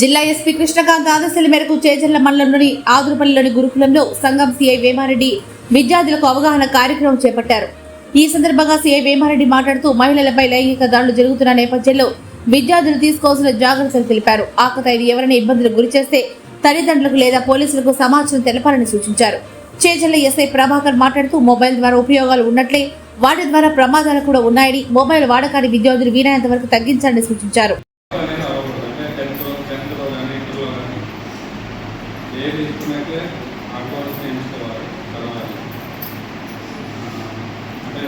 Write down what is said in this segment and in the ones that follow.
జిల్లా ఎస్పీ కృష్ణకాంత్ ఆదేశాల మేరకు చేజర్ల మండలంలోని ఆదురుపల్లిలోని గురుకులంలో సంఘం సిఐ వేమారెడ్డి విద్యార్థులకు అవగాహన కార్యక్రమం చేపట్టారు. ఈ సందర్భంగా సిఐ వేమారెడ్డి మాట్లాడుతూ మహిళలపై లైంగిక దాడులు జరుగుతున్న నేపథ్యంలో విద్యార్థులు తీసుకోవాల్సిన జాగ్రత్తలు తెలిపారు. ఆకతాయిలు ఎవరైనా ఇబ్బందులకు గురి చేస్తే తల్లిదండ్రులకు లేదా పోలీసులకు సమాచారం తెలపాలని సూచించారు. చేజల్ల ఎస్ఐ ప్రభాకర్ మాట్లాడుతూ మొబైల్ ద్వారా ఉపయోగాలు ఉన్నట్లే వాటి ద్వారా ప్రమాదాలు కూడా ఉన్నాయని మొబైల్ వాడకాన్ని విద్యార్థులు వీలైనంత వరకు తగ్గించాలని సూచించారు అనేది అవ్వకూడదు అంటే టెన్త్ టెన్త్లో కానీ ఇంటర్లో కానీ ఏది అయితే ఆ కోర్స్ చేయించుకోవాలి చదవాలి అంటే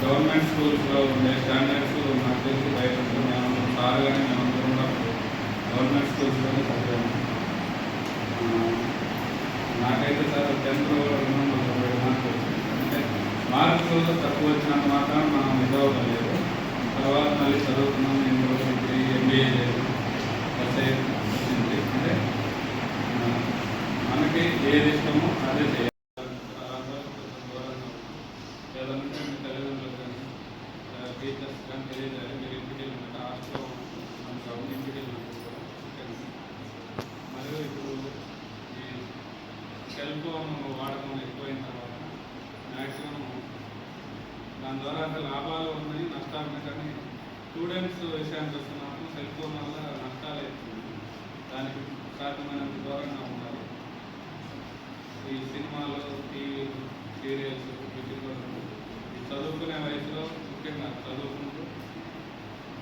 గవర్నమెంట్ స్కూల్స్లో ఉండే స్టాండర్డ్స్ నాకు తెలిసి బయట ఉంటుంది. మేము సార్ కానీ మేము ఉన్నప్పుడు గవర్నమెంట్ స్కూల్స్లోనే చదివాము. నాకైతే సార్ టెన్త్లో మార్కులు అంటే మార్క్స్ తక్కువ వచ్చినంత మాత్రం మనం ఇదవడం లేదు తర్వాత మళ్ళీ చదువుతున్నాం యూనివర్సిటీ ఎంబీఏ లేదు ఎస్ఐ వచ్చింది అంటే ఆ, మనకి ఏది ఇష్టమో అదే చేయాలి ఏదైనా ఉంటే మీ తల్లిదండ్రులకు కానీ టీచర్స్ కానీ తెలియజేయాలి మీరు ఇంటికి వెళ్ళినట్టు హాస్టల్లో మన కాబట్టి ఇంటికి వెళ్ళినట్టు మరియు ఇప్పుడు ఈ సెల్ ఫోన్ వాడకం ఎక్కువైన తర్వాత మ్యాక్సిమం దాని ద్వారా అంటే లాభాలు ఉన్నాయి నష్టాలు ఉన్నాయి కానీ స్టూడెంట్స్ విషయానికి వస్తున్నాము సెల్ ఫోన్ వల్ల నష్టాలు అవుతుంది దానికి కారణమైన సినిమాలు టీవీలు సీరియల్స్ వీటిలో చదువుకునే వయసులో ముఖ్యంగా చదువుకుంటూ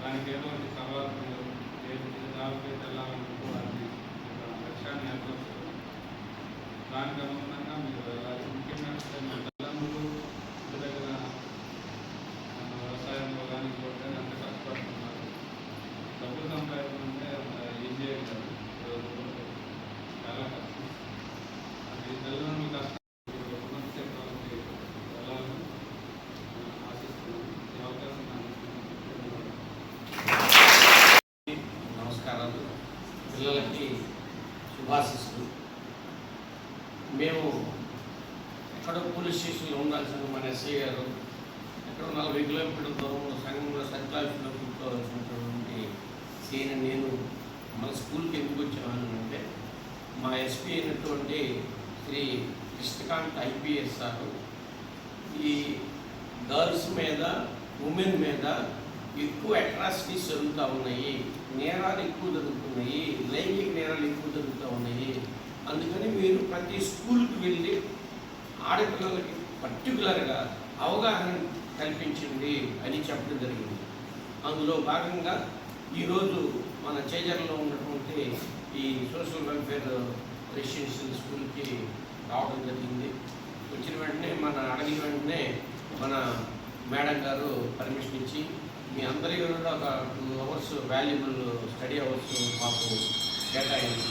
దానికి ఏదో ఒకటి తర్వాత ఏది దానికి లక్ష్యాన్ని ఏర్పరుస్తారు దానికి అనుగుణంగా మీరు వెళ్ళాలి. ముఖ్యంగా నమస్కారాలు. పిల్లలకి శుభాశిస్తులు మేము ఎక్కడో పోలీస్ స్టేషన్లో ఉండాల్సిన మన ఎస్ఐ గారు ఎక్కడో నలభై కిలోమీటర్ల దూరంలో సంఘంలో సర్కిలాఫీస్లో కూర్చోవలసినటువంటి సీని నేను మన స్కూల్కి ఎందుకు వచ్చాను అంటే మా ఎస్పీ అయినటువంటి శ్రీ కృష్ణకాంత్ ఐపీఎస్ సార్ ఈ గర్ల్స్ మీద ఉమెన్ మీద ఎక్కువ అట్రాసిటీస్ జరుగుతూ ఉన్నాయి నేరాలు ఎక్కువ జరుగుతున్నాయి లైంగిక నేరాలు ఎక్కువ జరుగుతూ ఉన్నాయి. అందుకని మీరు ప్రతి స్కూల్కి వెళ్ళి ఆడపిల్లలకి పర్టికులర్గా అవగాహన కల్పించింది అని చెప్పడం జరిగింది. అందులో భాగంగా ఈరోజు మన చేజర్లో ఉన్నటువంటి ఈ సోషల్ వెల్ఫేర్ రెసిడెన్షియల్ స్కూల్కి రావడం జరిగింది. వచ్చిన వెంటనే మన అడిగిన వెంటనే మన మేడం గారు పర్మిషన్ ఇచ్చి మీ అందరికీ కూడా ఒక two hours valuable study hours మాకు కేటాయించారు